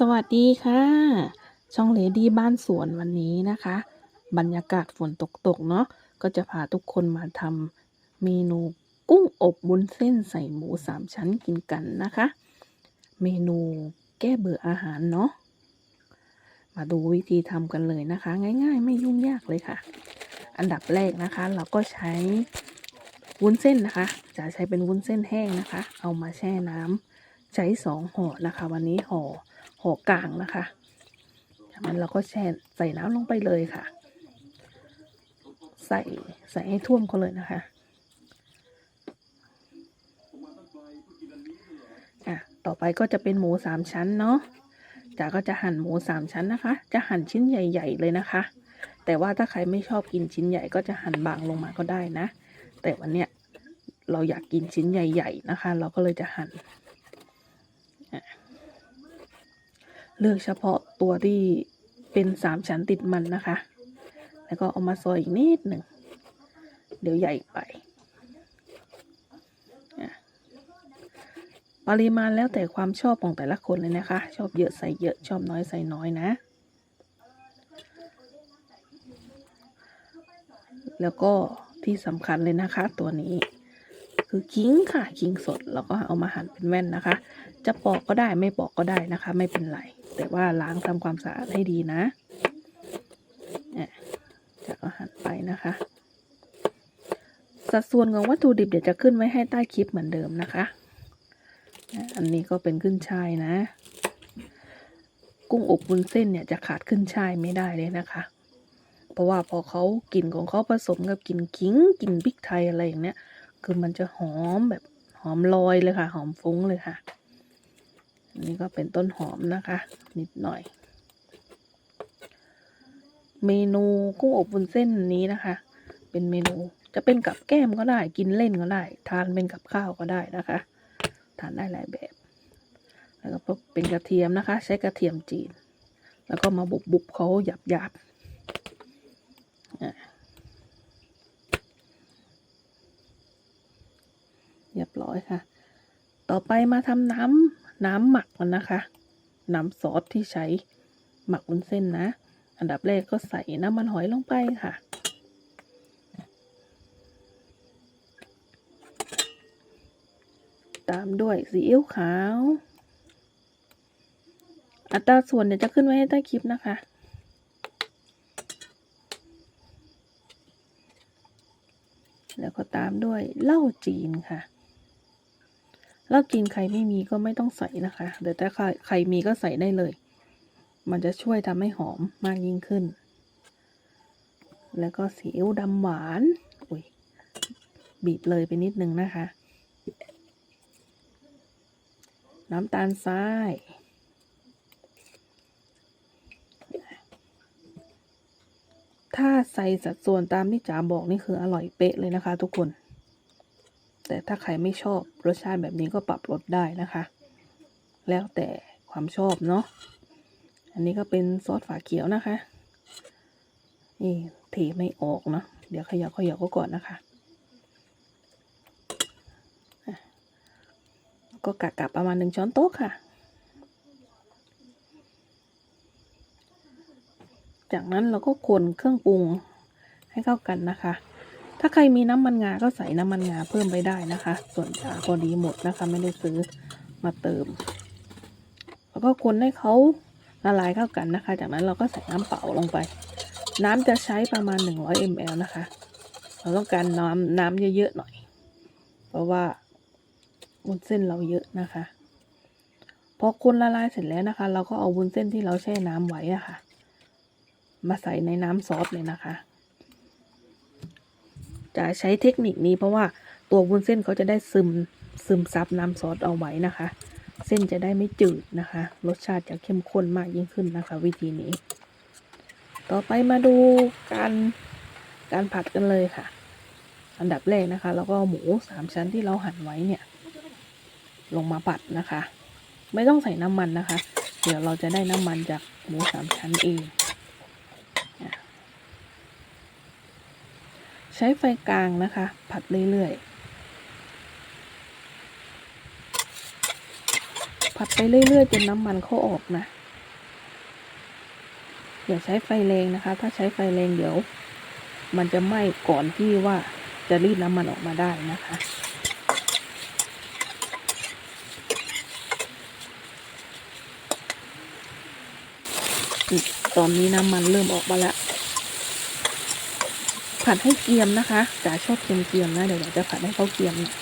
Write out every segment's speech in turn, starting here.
สวัสดีค่ะ ช่องเลดี้บ้านสวนวันนี้นะคะ บรรยากาศฝนตกๆเนาะก็จะพาทุกคนมาทำเมนูกุ้งอบบุนเส้นใส่หมูสามชั้นกินกันนะคะ เมนูแก้เบื่ออาหารเนาะมาดูวิธีทำกันเลยนะคะ ง่ายๆ ไม่ยุ่งยากเลยค่ะ อันดับแรกนะคะ เราก็ใช้วุ้นเส้นนะคะ จะใช้เป็นวุ้นเส้นแห้งนะคะ เอามาแช่น้ำ ใช้สองห่อนะคะ วันนี้ห่อห่อกลางนะคะจากนั้นเราก็แช่ใส่น้ำลงไปเลยค่ะ ใส่ใส่ให้ท่วมเขาเลยนะคะอะต่อไปก็จะเป็นหมูสามชั้นเนาะจ๋าก็จะหั่นหมูสามชั้นนะคะ จะหั่นชิ้นใหญ่ ๆ เลยนะคะ แต่ว่าถ้าใครไม่ชอบกินชิ้นใหญ่ก็จะหั่นบางลงมาก็ได้นะ แต่วันเนี้ยเราอยากกินชิ้นใหญ่ ๆ นะคะ เราก็เลยจะหั่น เลือกเฉพาะตัวที่เป็นสามชั้นติดมันนะคะ แล้วก็เอามาซอยอีกนิดหนึ่ง เดี๋ยวใหญ่ไป ปริมาณแล้วแต่ความชอบของแต่ละคนเลยนะคะ ชอบเยอะใส่เยอะชอบน้อยใส่น้อยนะ แล้วก็ที่สำคัญเลยนะคะ ตัวนี้คือขิงค่ะขิงสดแล้วก็เอามาหั่นเป็นแว่นนะคะ จะปอกก็ได้ไม่ปอกก็ได้นะคะ ไม่เป็นไร แต่ว่าล้างทำความสะอาดให้ดีนะเนี่ยจะก็หั่นไปนะคะ สัดส่วนของวัตถุดิบเดี๋ยวจะขึ้นไว้ให้ใต้คลิปเหมือนเดิมนะคะ อันนี้ก็เป็นขึ้นช่ายนะ กุ้งอบวุ้นเส้นเนี่ยจะขาดขึ้นช่ายไม่ได้เลยนะคะ เพราะว่าพอเขากลิ่นของเขาผสมกับกลิ่นขิงกลิ่นพริกไทยอะไรอย่างเนี้ย คือมันจะหอมแบบหอมลอยเลยค่ะ หอมฟุ้งเลยค่ะ นนี้ก็เป็นต้นหอมนะคะ นิดหน่อย เมนูกุ้งอบวุ้นเส้นนี้นะคะ เป็นเมนูจะเป็นกับแก้มก็ได้ กินเล่นก็ได้ ทานเป็นกับข้าวก็ได้นะคะ ทานได้หลายแบบ แล้วก็เป็นกระเทียมนะคะ ใช้กระเทียมจีน แล้วก็มาบุบบุบเขาหยาบหยาบเรียบร้อยค่ะ ต่อไปมาทำน้ำ น้ำหมักมันนะคะ น้ำซอสที่ใช้หมักวุ้นเส้นนะ อันดับแรกก็ใส่น้ำมันหอยลงไปค่ะ ตามด้วยซีอิ๊วขาว อัตราส่วนเดี๋ยวจะขึ้นไว้ให้ใต้คลิปนะคะ แล้วก็ตามด้วยเหล้าจีนค่ะ เหล้าจีนใครไม่มีก็ไม่ต้องใส่นะคะแต่ถ้าใครใครมีก็ใส่ได้เลย มันจะช่วยทำให้หอมมากยิ่งขึ้น แล้วก็ซีอิ๊วดำหวานอุ้ยบีบเลยไปนิดนึงนะคะ น้ำตาลทรายถ้าใส่สัดส่วนตามที่จ๋าบอกนี่คืออร่อยเป๊ะเลยนะคะทุกคน แต่ถ้าใครไม่ชอบรสชาติแบบนี้ก็ปรับลดได้นะคะ แล้วแต่ความชอบเนาะ อันนี้ก็เป็นซอสฝาเขียวนะคะ นี่เทไม่ออกเนาะ เดี๋ยวขยับขยับก็ก่อนนะคะอะก็กะกะประมาณหนึ่งช้อนโต๊ะค่ะ จากนั้นเราก็คนเครื่องปรุงให้เข้ากันนะคะ ถ้าใครมีน้ำมันงาก็ใส่น้ำมันงาเพิ่มไปได้นะคะ ส่วนจาพอดีหมดนะคะ ไม่ได้ซื้อมาเติม แล้วก็คนให้เขาละลายเข้ากันนะคะ จากนั้นเราก็ใส่น้ำเปล่าลงไป น้ำจะใช้ประมาณ 100 ml นะคะ เราต้องการน้ำน้ำเยอะๆหน่อย เพราะว่าวุ้นเส้นเราเยอะนะคะพอคนละลายเสร็จแล้วนะคะ เราก็เอาวุ้นเส้นที่เราแช่น้ำไว้อะค่ะ มาใส่ในน้ำซอสเลยนะคะ จะใช้เทคนิคนี้เพราะว่าตัววุ้นเส้นเขาจะได้ซึมซึมซับน้ำซอสเอาไว้นะคะ เส้นจะได้ไม่จืดนะคะ รสชาติจะเข้มข้นมากยิ่งขึ้นนะคะ วิธีนี้ ต่อไปมาดูการการผัดกันเลยค่ะ อันดับแรกนะคะเราก็หมูสามชั้นที่เราหั่นไว้เนี่ย ลงมาผัดนะคะ ไม่ต้องใส่น้ำมันนะคะ เดี๋ยวเราจะได้น้ำมันจากหมูสามชั้นเองอะ ใช้ไฟกลางนะคะ ผัดเรื่อยๆ ผัดไปเรื่อยๆ จนน้ำมันเขาออกนะ อย่าใช้ไฟแรงนะคะ ถ้าใช้ไฟแรงเดี๋ยว มันจะไหม้ก่อนที่ว่าจะรีดน้ำมันออกมาได้นะคะ ตอนนี้น้ำมันเริ่มออกมาแล้ว ผัดให้เกรียมนะคะจ๋าชอบเกรียมๆนะเดี๋ยวจะผัดให้เขาเกรียมนะ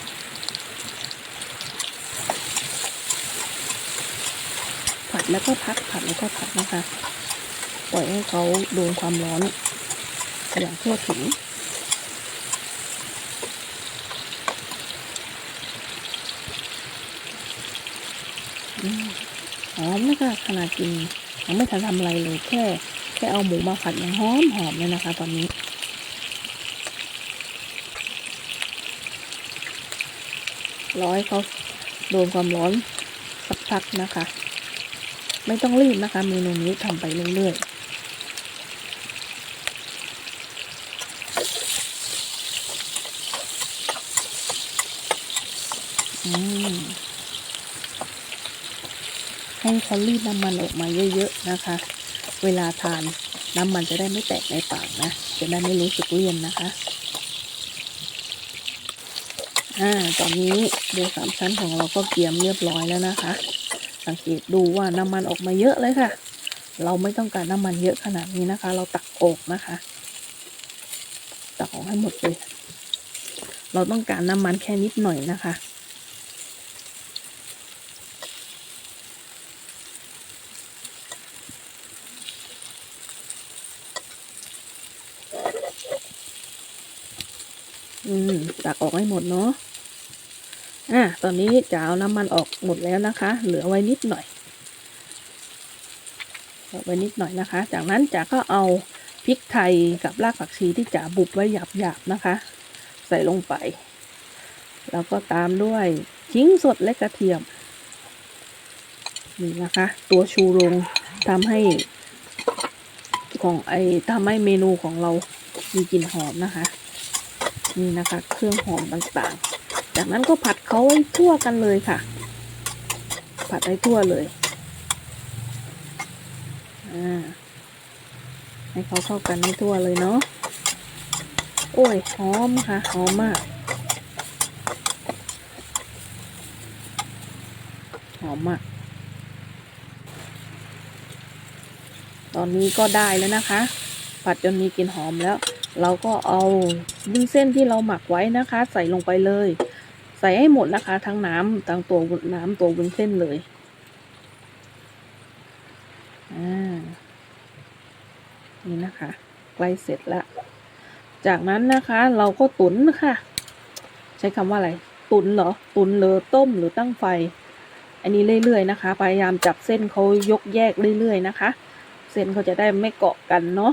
ผัดแล้วก็พักผัดแล้วก็พักนะคะ ปล่อยให้เขาโดนความร้อนอย่างทั่วถึงอืมหอมเลยค่ะขนาดกินยังไม่ทันทำอะไรเลยแค่ แค่เอาหมูมาผัดยังหอมหอมเลยนะคะ ตอนนี้ ร้อยเขาโดนความร้อนสักพักนะคะ ไม่ต้องรีบนะคะ เมนูนี้ทำไปเรื่อยๆอืมให้เขารีดน้ำมันออกมาเยอะๆนะคะ เวลาทานน้ำมันจะได้ไม่แตกในปากนะ จะได้ไม่รู้สึกเลี่ยนนะคะ อ่า ตอนนี้หมูสามชั้นของเราก็เกรียมเรียบร้อยแล้วนะคะ สังเกตดูว่าน้ำมันออกมาเยอะเลยค่ะ เราไม่ต้องการน้ำมันเยอะขนาดนี้นะคะ เราตักออกนะคะ ตักออกให้หมดเลย เราต้องการน้ำมันแค่นิดหน่อยนะคะ อืมตักออกให้หมดเนาะอะตอนนี้จะเอาน้ำมันออกหมดแล้วนะคะ เหลือไว้นิดหน่อยเหลือไว้นิดหน่อยนะคะ จากนั้นจ๋าก็เอาพริกไทยกับรากผักชีที่จ๋าบุบไว้หยาบๆนะคะ ใส่ลงไป แล้วก็ตามด้วยชิ้งสดและกระเทียมนี่นะคะ ตัวชูโรงทำให้ของไอทำให้เมนูของเรามีกลิ่นหอมนะคะ นี่นะคะ เครื่องหอมต่างๆ จากนั้นก็ผัดเขาให้ทั่วกันเลยค่ะ ผัดให้ทั่วเลยอ่าให้เขาเข้ากันให้ทั่วเลยเนาะโอ้ยหอมค่ะหอมมากหอมมากตอนนี้ก็ได้แล้วนะคะ ผัดจนมีกลิ่นหอมแล้ว เราก็เอา วุ้นเส้นที่เราหมักไว้นะคะ ใส่ลงไปเลย ใส่ให้หมดนะคะ ทั้งน้ำทั้งตัวน้ำตัววุ้นเส้นเลยอ่านี่นะคะใกล้เสร็จแล้วจากนั้นนะคะเราก็ตุ๋นค่ะ ใช้คำว่าอะไร ตุ๋นเหรอ ตุ๋นหรือต้มหรือตั้งไฟ อันนี้เรื่อยๆนะคะ พยายามจับเส้นเขายกแยกเรื่อยๆนะคะ เส้นเขาจะได้ไม่เกาะกันเนาะ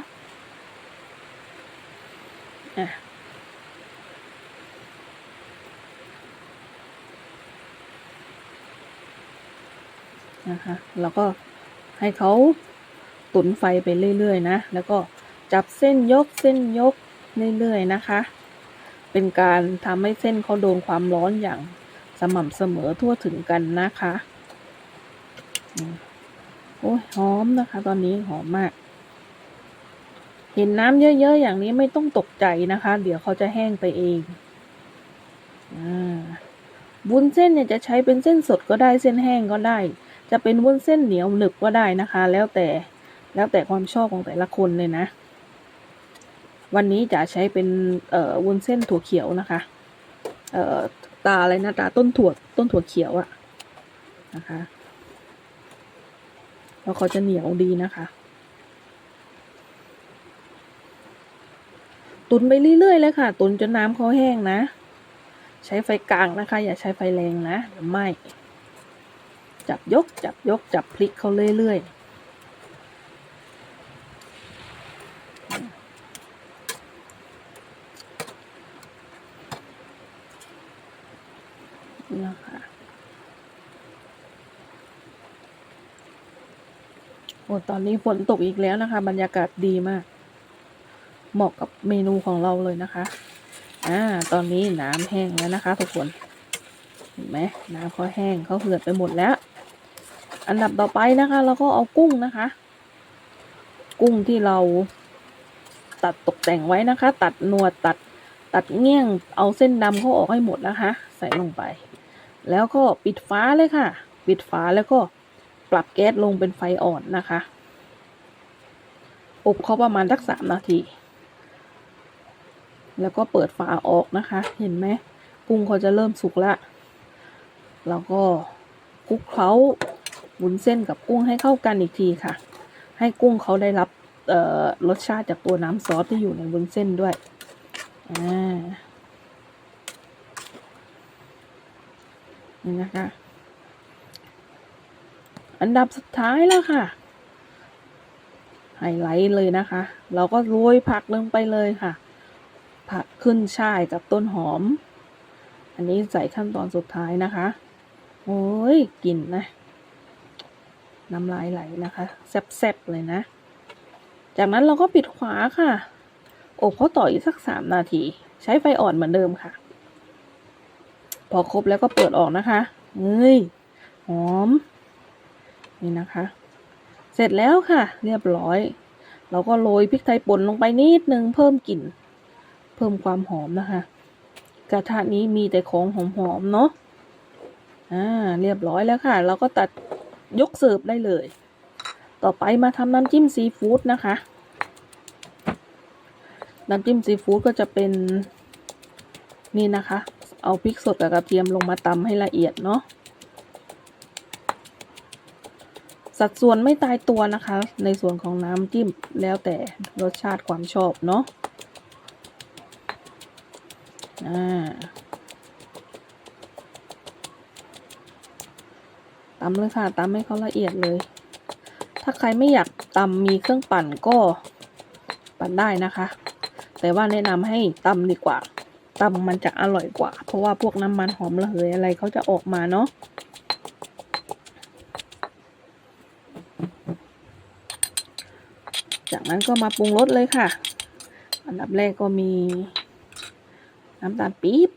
อะ นะคะแล้วก็ให้เขาตุนไฟไปเรื่อย ๆ นะ แล้วก็จับเส้นยกเส้นยกเรื่อย ๆ นะคะ เป็นการทำให้เส้นเขาโดนความร้อนอย่างสม่ำเสมอทั่วถึงกันนะคะโอ้ยหอมนะคะ ตอนนี้หอมมาก เห็นน้ำเยอะ ๆ อย่างนี้ไม่ต้องตกใจนะคะ เดี๋ยวเขาจะแห้งไปเองอ่าวุ้นเส้นเนี่ยจะใช้เป็นเส้นสดก็ได้เส้นแห้งก็ได้ จะเป็นวุ้นเส้นเหนียวหนึบก็ได้นะคะ แล้วแต่แล้วแต่ความชอบของแต่ละคนเลยนะ วันนี้จะใช้เป็นเอ่อวุ้นเส้นถั่วเขียวนะคะ เอ่อตาอะไรนะตาต้นถั่วต้นถั่วเขียวอะนะคะแล้วเขาจะเหนียวดีนะคะ ตุนไปเรื่อยๆเลยค่ะ ตุนจนน้ำเขาแห้งนะ ใช้ไฟกลางนะคะ อย่าใช้ไฟแรงนะเดี๋ยวไหม้ จับยก จับยก จับพลิกเขาเรื่อยๆนะคะโอ้ตอนนี้ฝนตกอีกแล้วนะคะ บรรยากาศดีมาก เหมาะกับเมนูของเราเลยนะคะอ่าตอนนี้น้ำแห้งแล้วนะคะทุกคนเห็นไหมน้ำเขาแห้งเขาเหือดไปหมดแล้ว อันดับต่อไปนะคะ เราก็เอากุ้งนะคะ กุ้งที่เราตัดตกแต่งไว้นะคะ ตัดหนวดตัดตัดเงี้ยงเอาเส้นดำเขาออกให้หมดนะคะ ใส่ลงไป แล้วก็ปิดฝาเลยค่ะ ปิดฝาแล้วก็ปรับแก๊สลงเป็นไฟอ่อนนะคะ อบเขาประมาณสักสามนาที แล้วก็เปิดฝาออกนะคะ เห็นไหมกุ้งเขาจะเริ่มสุกแล้วแล้วก็คลุกเคล้า วุ้นเส้นกับกุ้งให้เข้ากันอีกทีค่ะ ให้กุ้งเขาได้รับรสชาติจากตัวน้ำซอสที่อยู่ในวุ้นเส้นด้วยอ่านี่นะคะ อันดับสุดท้ายแล้วค่ะ ไฮไลท์เลยนะคะ เราก็โรยผักลงไปเลยค่ะ ผักขึ้นช่ายกับต้นหอม อันนี้ใส่ขั้นตอนสุดท้ายนะคะ โอ้ยกลิ่นนะ น้ำลายไหลนะคะ แซ่บๆเลยนะ จากนั้นเราก็ปิดขวาค่ะ อบเขาต่ออีกสักสามนาที ใช้ไฟอ่อนเหมือนเดิมค่ะ พอครบแล้วก็เปิดออกนะคะเฮ้ยหอม นี่นะคะ เสร็จแล้วค่ะ เรียบร้อย เราก็โรยพริกไทยป่นลงไปนิดนึงเพิ่มกลิ่น เพิ่มความหอมนะคะ กระทะนี้มีแต่ของหอมๆเนาะอ่าเรียบร้อยแล้วค่ะ เราก็ตัด ยกเสิร์ฟได้เลย ต่อไปมาทำน้ำจิ้มซีฟู้ดนะคะ น้ำจิ้มซีฟู้ดก็จะเป็นนี่นะคะ เอาพริกสดกับกระเทียมลงมาตำให้ละเอียดเนาะ สัดส่วนไม่ตายตัวนะคะ ในส่วนของน้ำจิ้มแล้วแต่รสชาติความชอบเนาะ อ่า ตำเลยค่ะตำให้เขาละเอียดเลย ถ้าใครไม่อยากตำมีเครื่องปั่นก็ปั่นได้นะคะ แต่ว่าแนะนำให้ตำดีกว่าตำมันจะอร่อยกว่า เพราะว่าพวกน้ำมันหอมระเหยอะไรเขาจะออกมาเนาะจากนั้นก็มาปรุงรสเลยค่ะ อันดับแรกก็มี น้ำตาลปี๊บ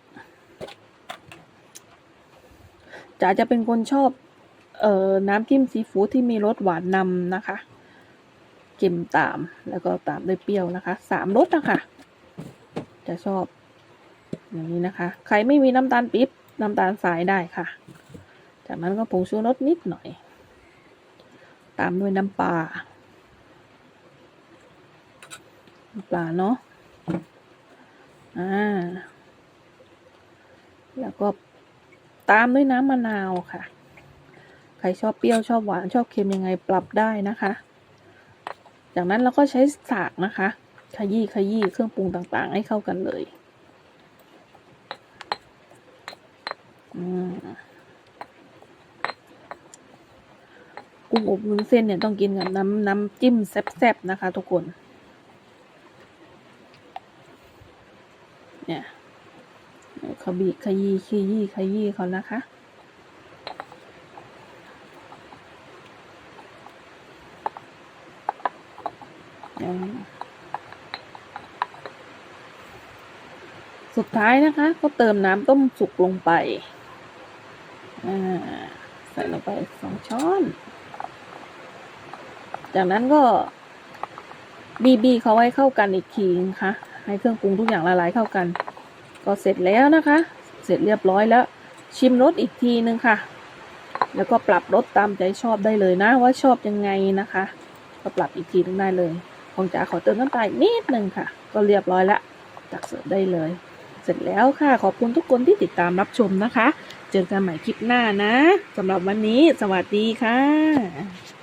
จ๋าจะเป็นคนชอบ เอ่อน้ำจิ้มซีฟู้ดที่มีรสหวานนำนะคะเค็มตามแล้วก็ตามด้วยเปรี้ยวนะคะสามรสนะคะจะชอบอย่างนี้นะคะ ใครไม่มีน้ำตาลปี๊บน้ำตาลทรายได้ค่ะ จากนั้นก็ผงชูรสนิดหน่อย ตามด้วยน้ำปลาน้ำปลาเนาะอ่าแล้วก็ตามด้วยน้ำมะนาวค่ะ รชอบเปรี้ยวชอบหวานชอบเค็มยังไงปรับได้นะคะ จากนั้นเราก็ใช้สากนะคะ ขยี้ขยี้เครื่องปรุงต่างๆ ให้เข้ากันเลยอืมกุ้งอบวุ้นเส้นเนี่ยต้องกินกับน้ำน้ำจิ้มแซ่บๆนะคะ ทุกคน เนี่ยขบีขยี้ขยี้ขยี้เขานะคะ อืม สุดท้ายนะคะ ก็เติมน้ำต้มสุกลงไป ใส่ลงไปสองช้อน จากนั้นก็บีบีเขาไว้เข้ากันอีกทีนะคะให้เครื่องปรุงทุกอย่างละลายเข้ากัน ก็เสร็จแล้วนะคะ เสร็จเรียบร้อยแล้ว ชิมรสอีกทีนึงค่ะ แล้วก็ปรับรสตามใจชอบได้เลยนะ ว่าชอบยังไงนะคะ ก็ปรับอีกทีนึงได้เลยของจ๋าขอเติมน้ำตาลอีกนิดนึงค่ะ ก็เรียบร้อยละตักเสิร์ฟได้เลย เสร็จแล้วค่ะ ขอบคุณทุกคนที่ติดตามรับชมนะคะ เจอกันใหม่คลิปหน้านะสำหรับวันนี้ สวัสดีค่ะ